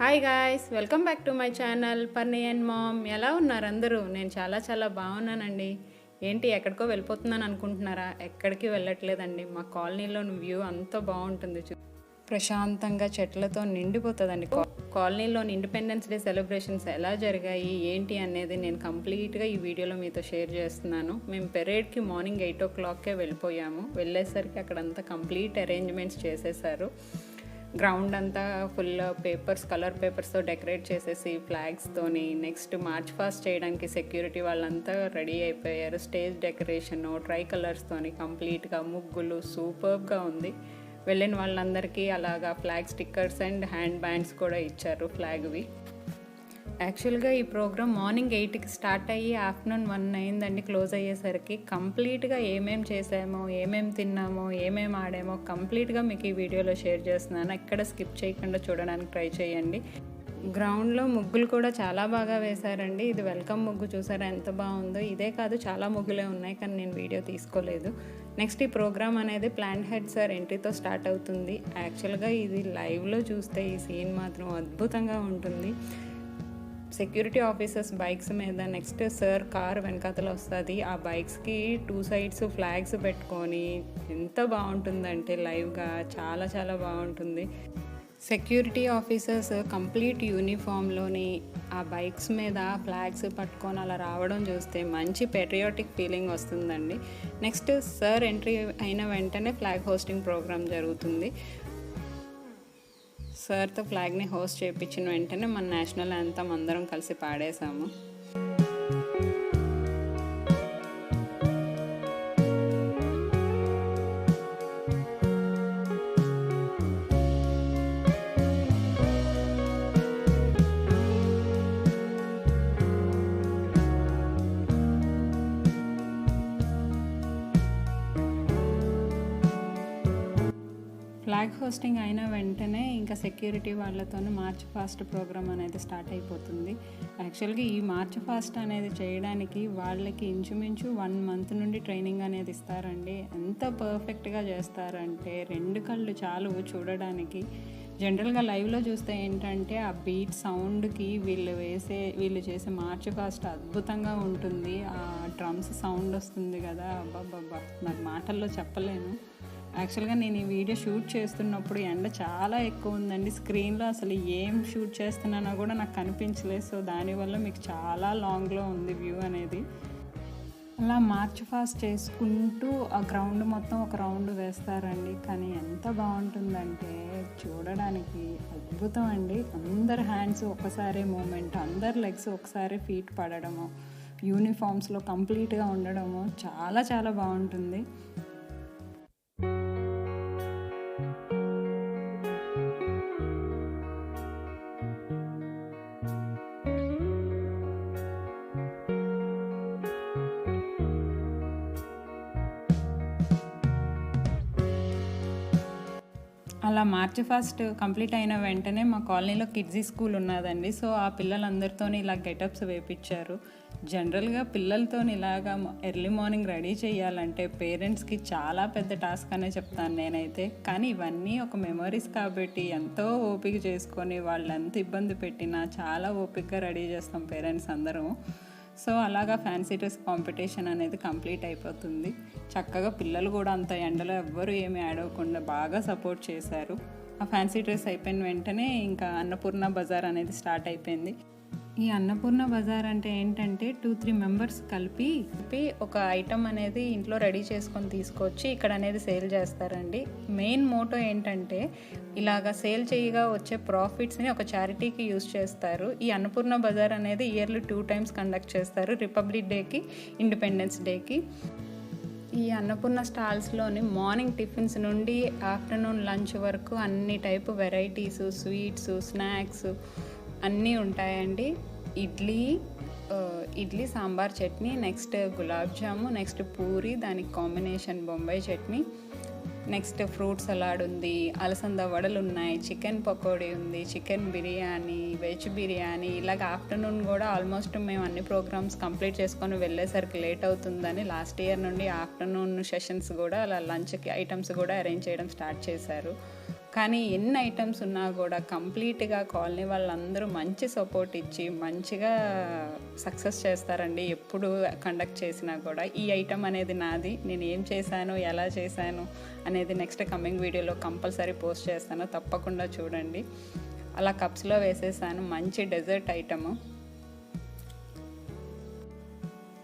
Hi guys welcome back to my channel Parni and mom ఎలా ఉన్నారు అందరూ? నేను చాలా చాలా బాగున్నానండి. ఏంటి ఎక్కడికో వెళ్ళిపోతున్నాను అనుకుంటున్నారా? ఎక్కడికి వెళ్ళట్లేదండి. మా కాలనీలో వ్యూ అంత బాగుంటుంది. చూ ప్రశాంతంగా చెట్లతో నిండిపోతుందండి. కాలనీలోని ఇండిపెండెన్స్ డే సెలబ్రేషన్స్ ఎలా జరిగాయి ఏంటి అనేది నేను కంప్లీట్గా ఈ వీడియోలో మీతో షేర్ చేస్తున్నాను. మేము పెరేడ్కి మార్నింగ్ ఎయిట్ ఓ క్లాక్కే వెళ్ళిపోయాము. వెళ్ళేసరికి అక్కడంతా కంప్లీట్ అరేంజ్మెంట్స్ చేసేసారు. గ్రౌండ్ అంతా ఫుల్ పేపర్స్ కలర్ పేపర్స్తో డెకరేట్ చేసేసి ఫ్లాగ్స్తోని నెక్స్ట్ మార్చ్ ఫాస్ట్ చేయడానికి సెక్యూరిటీ వాళ్ళంతా రెడీ అయిపోయారు. స్టేజ్ డెకరేషన్ ట్రై కలర్స్తోని కంప్లీట్గా ముగ్గులు సూపర్గా ఉంది. వెళ్ళిన వాళ్ళందరికీ అలాగా flag stickers and hand bands కూడా ఇచ్చారు ఫ్లాగ్వి. యాక్చువల్గా ఈ ప్రోగ్రామ్ మార్నింగ్ ఎయిట్కి స్టార్ట్ అయ్యి ఆఫ్టర్నూన్ వన్ అయిందండి క్లోజ్ అయ్యేసరికి. కంప్లీట్గా ఏమేం చేసామో ఏమేమి తిన్నామో ఏమేమి ఆడామో కంప్లీట్గా మీకు ఈ వీడియోలో షేర్ చేస్తున్నాను. ఎక్కడ స్కిప్ చేయకుండా చూడడానికి ట్రై చేయండి. గ్రౌండ్లో ముగ్గులు కూడా చాలా బాగా వేశారండి. ఇది వెల్కమ్ ముగ్గు చూసారా ఎంత బాగుందో. ఇదే కాదు చాలా ముగ్గులే ఉన్నాయి కానీ నేను వీడియో తీసుకోలేదు. నెక్స్ట్ ఈ ప్రోగ్రామ్ అనేది ప్లాన్ హెడ్ సార్ ఎంట్రీతో స్టార్ట్ అవుతుంది. యాక్చువల్గా ఇది లైవ్లో చూస్తే ఈ సీన్ మాత్రం అద్భుతంగా ఉంటుంది. సెక్యూరిటీ ఆఫీసర్స్ బైక్స్ మీద నెక్స్ట్ సార్ కార్ వెనకాతల వస్తుంది. ఆ బైక్స్కి టూ సైడ్స్ ఫ్లాగ్స్ పెట్టుకొని ఎంత బాగుంటుందంటే లైవ్గా చాలా చాలా బాగుంటుంది. సెక్యూరిటీ ఆఫీసర్స్ కంప్లీట్ యూనిఫామ్లోని ఆ బైక్స్ మీద ఫ్లాగ్స్ పట్టుకొని అలా రావడం చూస్తే మంచి పెట్రియాటిక్ ఫీలింగ్ వస్తుందండి. నెక్స్ట్ సార్ ఎంట్రీ అయిన వెంటనే ఫ్లాగ్ హోస్టింగ్ ప్రోగ్రామ్ జరుగుతుంది. సార్తో ఫ్లాగ్ని హోస్ట్ చేయించిన వెంటనే మన నేషనల్ అంతా అందరం కలిసి పాడేశాము. బ్యాక్ హోస్టింగ్ అయిన వెంటనే ఇంకా సెక్యూరిటీ వాళ్ళతో మార్చ్ ఫాస్ట్ ప్రోగ్రామ్ అనేది స్టార్ట్ అయిపోతుంది. యాక్చువల్గా ఈ మార్చ్ ఫాస్ట్ అనేది చేయడానికి వాళ్ళకి ఇంచుమించు వన్ మంత్ నుండి ట్రైనింగ్ అనేది ఇస్తారండి. ఎంత పర్ఫెక్ట్గా చేస్తారంటే రెండు కళ్ళు చాలు చూడడానికి. జనరల్గా లైవ్లో చూస్తే ఏంటంటే ఆ బీట్ సౌండ్కి వీళ్ళు వేసే వీళ్ళు చేసే మార్చ్ ఫాస్ట్ అద్భుతంగా ఉంటుంది. ఆ డ్రమ్స్ సౌండ్ వస్తుంది కదా. అబ్బాబ్బా నాకు మాటల్లో చెప్పలేను. యాక్చువల్గా నేను ఈ వీడియో షూట్ చేస్తున్నప్పుడు ఎండ చాలా ఎక్కువ ఉందండి. స్క్రీన్లో అసలు ఏం షూట్ చేస్తున్నానో కూడా నాకు కనిపించలేదు. సో దానివల్ల మీకు చాలా లాంగ్లో ఉంది వ్యూ అనేది. అలా మార్చ్ ఫాస్ట్ చేసుకుంటూ ఆ గ్రౌండ్ మొత్తం ఒక రౌండ్ వేస్తారండి. కానీ ఎంత బాగుంటుందంటే చూడడానికి అద్భుతం అండి. అందరు హ్యాండ్స్ ఒకసారి మూమెంట్ అందరు లెగ్స్ ఒకసారి ఫీట్ పడడము యూనిఫామ్స్లో కంప్లీట్గా ఉండడము చాలా చాలా బాగుంటుంది. అలా మార్చి ఫస్ట్ కంప్లీట్ అయిన వెంటనే మా కాలనీలో కిడ్జీ స్కూల్ ఉన్నదండి. సో ఆ పిల్లలందరితో ఇలా గెటప్స్ వేపించారు జనరల్గా పిల్లలతో ఇలాగా ఎర్లీ మార్నింగ్ రెడీ చేయాలంటే పేరెంట్స్కి చాలా పెద్ద టాస్క్ అనే చెప్తాను నేనైతే. కానీ ఇవన్నీ ఒక మెమరీస్ కాబట్టి ఎంతో ఓపిక చేసుకొని వాళ్ళు ఎంత ఇబ్బంది పెట్టినా చాలా ఓపికగా రెడీ చేస్తాం పేరెంట్స్ అందరం సో అలాగా ఫ్యాన్సీ డ్రెస్ కాంపిటీషన్ అనేది కంప్లీట్ అయిపోతుంది. చక్కగా పిల్లలు కూడా అంత ఎండలో ఎవ్వరు ఏమీ ఆడవకుండా బాగా సపోర్ట్ చేశారు. ఆ ఫ్యాన్సీ డ్రెస్ అయిపోయిన వెంటనే ఇంకా అన్నపూర్ణ బజార్ అనేది స్టార్ట్ అయిపోయింది. ఈ అన్నపూర్ణ బజార్ అంటే ఏంటంటే టూ త్రీ మెంబర్స్ కలిపి కలిపి ఒక ఐటమ్ అనేది ఇంట్లో రెడీ చేసుకొని తీసుకొచ్చి ఇక్కడ అనేది సేల్ చేస్తారండి. మెయిన్ మోటో ఏంటంటే ఇలాగ సేల్ చేయగా వచ్చే ప్రాఫిట్స్ని ఒక చారిటీకి యూస్ చేస్తారు. ఈ అన్నపూర్ణ బజార్ అనేది ఇయర్లీ టూ టైమ్స్ కండక్ట్ చేస్తారు రిపబ్లిక్ డేకి ఇండిపెండెన్స్ డేకి. ఈ అన్నపూర్ణ స్టాల్స్లోని మార్నింగ్ టిఫిన్స్ నుండి ఆఫ్టర్నూన్ లంచ్ వరకు అన్ని టైపు వెరైటీస్ స్వీట్స్ స్నాక్స్ అన్నీ ఉంటాయండి. ఇడ్లీ ఇడ్లీ సాంబార్ చట్నీ నెక్స్ట్ గులాబ్ జాము నెక్స్ట్ పూరి దానికి combination Bombay chutney next fruit salad ఉంది అలసంద వడలు ఉన్నాయి చికెన్ పకోడీ ఉంది చికెన్ బిర్యానీ వెజ్ బిర్యానీ ఇలాగ ఆఫ్టర్నూన్ కూడా ఆల్మోస్ట్ మేము అన్ని ప్రోగ్రామ్స్ కంప్లీట్ చేసుకొని వెళ్ళేసరికి లేట్ అవుతుందని లాస్ట్ ఇయర్ నుండి ఆఫ్టర్నూన్ సెషన్స్ కూడా అలా లంచ్కి ఐటమ్స్ కూడా అరేంజ్ చేయడం స్టార్ట్ చేశారు. కానీ ఎన్ని ఐటమ్స్ ఉన్నా కూడా కంప్లీట్గా కాలనీ వాళ్ళందరూ మంచి సపోర్ట్ ఇచ్చి మంచిగా సక్సెస్ చేస్తారండి. ఎప్పుడు కండక్ట్ చేసినా కూడా ఈ ఐటమ్ అనేది నాది నేను ఏం చేశాను ఎలా చేశాను అనేది నెక్స్ట్ కమింగ్ వీడియోలో కంపల్సరీ పోస్ట్ చేస్తాను. తప్పకుండా చూడండి. అలా కప్స్లో వేసేసాను. మంచి డెజర్ట్ ఐటము.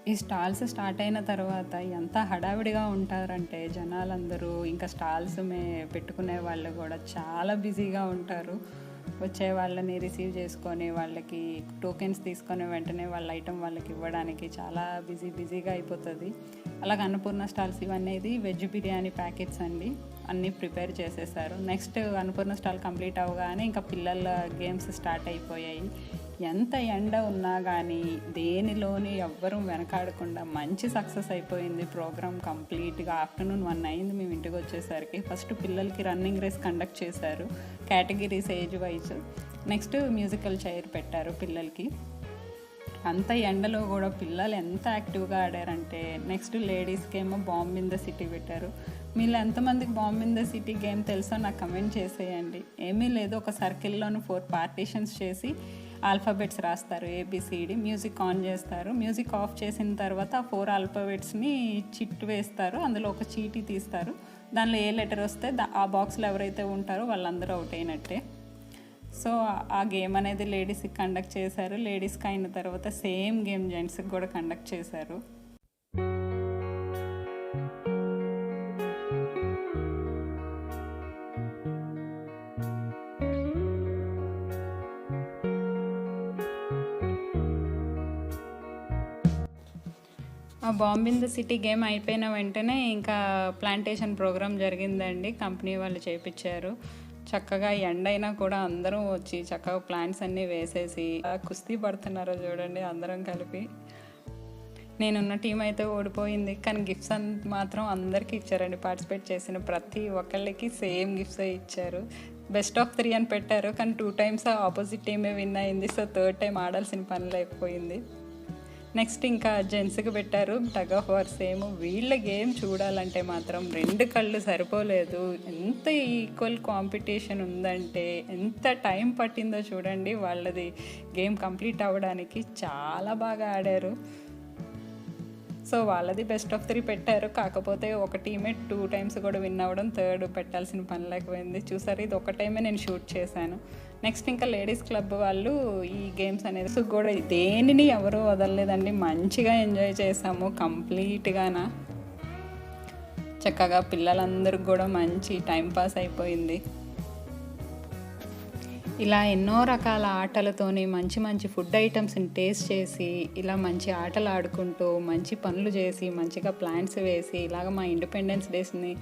ఈ స్టాల్స్ స్టార్ట్ అయిన తర్వాత ఎంత హడావిడిగా ఉంటారంటే జనాలందరూ. ఇంకా స్టాల్స్ మే పెట్టుకునే వాళ్ళు కూడా చాలా బిజీగా ఉంటారు. వచ్చే వాళ్ళని రిసీవ్ చేసుకొని వాళ్ళకి టోకెన్స్ తీసుకొని వెంటనే వాళ్ళ ఐటెం వాళ్ళకి ఇవ్వడానికి చాలా బిజీ బిజీగా అయిపోతుంది. అలాగే అన్నపూర్ణ స్టాల్స్ ఇవన్నీ వెజ్ బిర్యానీ ప్యాకెట్స్ అండి. అన్నీ ప్రిపేర్ చేసేసారు. నెక్స్ట్ అన్నపూర్ణ స్టాల్ కంప్లీట్ అవ్వగానే ఇంకా పిల్లల గేమ్స్ స్టార్ట్ అయిపోయాయి. ఎంత ఎండ ఉన్నా కానీ దేనిలోని ఎవ్వరూ వెనకాడకుండా మంచి సక్సెస్ అయిపోయింది ప్రోగ్రామ్ కంప్లీట్గా. ఆఫ్టర్నూన్ వన్ అయింది మేము ఇంటికి వచ్చేసరికి. ఫస్ట్ పిల్లలకి రన్నింగ్ రేస్ కండక్ట్ చేశారు. Categories age wise. Next musical chair పెట్టారు పిల్లలకి. అంత ఎండలో కూడా పిల్లలు ఎంత యాక్టివ్గా ఆడారంటే నెక్స్ట్ లేడీస్కి ఏమో బాంబ్ ఇన్ ద సిటీ పెట్టారు. మీరు ఎంతమందికి bomb in the city game తెలుసో నాకు కమెంట్ చేసేయండి. ఏమీ లేదు ఒక సర్కిల్లోని ఫోర్ పార్టీషన్స్ చేసి ఆల్ఫాబెట్స్ రాస్తారు ఏబిసిడి మ్యూజిక్ ఆన్ చేస్తారు. మ్యూజిక్ ఆఫ్ చేసిన తర్వాత ఆ ఫోర్ ఆల్ఫాబెట్స్ని చిట్ వేస్తారు అందులో ఒక చీటీ తీస్తారు. దానిలో ఏ లెటర్ వస్తే ఆ బాక్స్లో ఎవరైతే ఉంటారో వాళ్ళందరూ అవుట్ అయినట్టే. సో ఆ గేమ్ అనేది లేడీస్కి కండక్ట్ చేశారు. లేడీస్కి అయిన తర్వాత సేమ్ గేమ్ జెంట్స్కి కూడా కండక్ట్ చేశారు. ఆ bomb in the city game అయిపోయిన వెంటనే ఇంకా ప్లాంటేషన్ ప్రోగ్రామ్ జరిగిందండి. కంపెనీ వాళ్ళు చేపించారు చక్కగా ఎండ అయినా కూడా అందరం వచ్చి చక్కగా ప్లాంట్స్ అన్నీ వేసేసి కుస్తీ పడుతున్నారు చూడండి అందరం కలిపి. నేనున్న టీం అయితే ఓడిపోయింది కానీ గిఫ్ట్స్ అన్ మాత్రం అందరికీ ఇచ్చారండి. పార్టిసిపేట్ చేసిన ప్రతి ఒక్కళ్ళకి సేమ్ గిఫ్ట్స్ ఇచ్చారు. బెస్ట్ ఆఫ్ త్రీ అని పెట్టారు కానీ టూ టైమ్స్ ఆపోజిట్ టీమే విన్ అయింది. సో థర్డ్ టైం ఆడాల్సిన పని లేకపోయింది. నెక్స్ట్ ఇంకా జెంట్స్కి పెట్టారు. టగ్ ఆఫ్ వార్ సేమ్ వీళ్ళ గేమ్ చూడాలంటే మాత్రం రెండు కళ్ళు సరిపోలేదు. ఎంత ఈక్వల్ కాంపిటీషన్ ఉందంటే ఎంత టైం పట్టిందో చూడండి. వాళ్ళది గేమ్ కంప్లీట్ అవ్వడానికి చాలా బాగా ఆడారు. సో వాళ్ళది బెస్ట్ ఆఫ్ త్రీ పెట్టారు. కాకపోతే ఒక టీమే టూ టైమ్స్ కూడా విన్ అవ్వడం థర్డ్ పెట్టాల్సిన పని లేకపోయింది. చూసారు? ఇది ఒక టైమే నేను షూట్ చేశాను. నెక్స్ట్ ఇంకా లేడీస్ క్లబ్ వాళ్ళు ఈ గేమ్స్ అనేది సో కూడా దేనిని ఎవరు వదలలేదండి. మంచిగా ఎంజాయ్ చేసాము కంప్లీట్గానా. చక్కగా పిల్లలందరికి కూడా మంచి టైం పాస్ అయిపోయింది. ఇలా ఎన్నో రకాల ఆటలతోని మంచి మంచి ఫుడ్ ఐటమ్స్ని టేస్ట్ చేసి ఇలా మంచి ఆటలు ఆడుకుంటూ మంచి పనులు చేసి మంచిగా ప్లాన్స్ వేసి ఇలాగ మా ఇండిపెండెన్స్ డేస్ని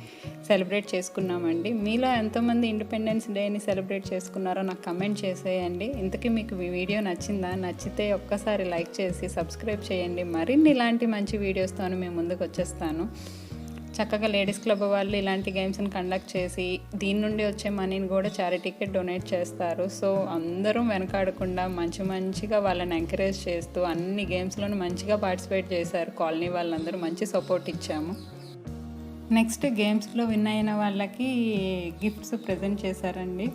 సెలబ్రేట్ చేసుకున్నామండి. మీలో ఎంతోమంది ఇండిపెండెన్స్ డేని సెలబ్రేట్ చేసుకున్నారో నాకు కమెంట్ చేసేయండి. ఇంతకీ మీకు ఈ వీడియో నచ్చిందా? నచ్చితే ఒక్కసారి లైక్ చేసి సబ్స్క్రైబ్ చేయండి. మరిన్ని ఇలాంటి మంచి వీడియోస్తో మేము ముందుకు వచ్చేస్తాను. చక్కగా లేడీస్ క్లబ్ వాళ్ళు ఇలాంటి గేమ్స్ని కండక్ట్ చేసి దీని నుండి వచ్చే మనీని కూడా చారిటీకి డొనేట్ చేస్తారు. సో అందరూ వెనకాడకుండా మంచి మంచిగా వాళ్ళని ఎంకరేజ్ చేస్తూ అన్ని గేమ్స్లోనూ మంచిగా పార్టిసిపేట్ చేశారు. కాలనీ వాళ్ళందరూ మంచి సపోర్ట్ ఇచ్చాము. నెక్స్ట్ గేమ్స్లో విన్ అయిన వాళ్ళకి గిఫ్ట్స్ ప్రజెంట్ చేశారండి.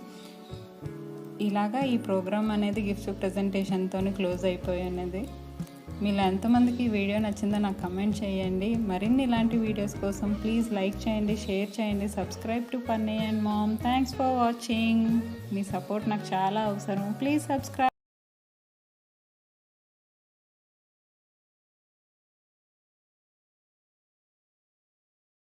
ఇలాగా ఈ ప్రోగ్రామ్ అనేది గిఫ్ట్స్ ప్రజెంటేషన్తో క్లోజ్ అయిపోయినది మీలో ఎంతమందికి ఈ వీడియో నచ్చిందో నాకు కమెంట్ చేయండి. మరిన్ని ఇలాంటి వీడియోస్ కోసం ప్లీజ్ లైక్ చేయండి షేర్ చేయండి subscribe to Panni and mom thanks for watching me support నాకు చాలా అవసరం. Please subscribe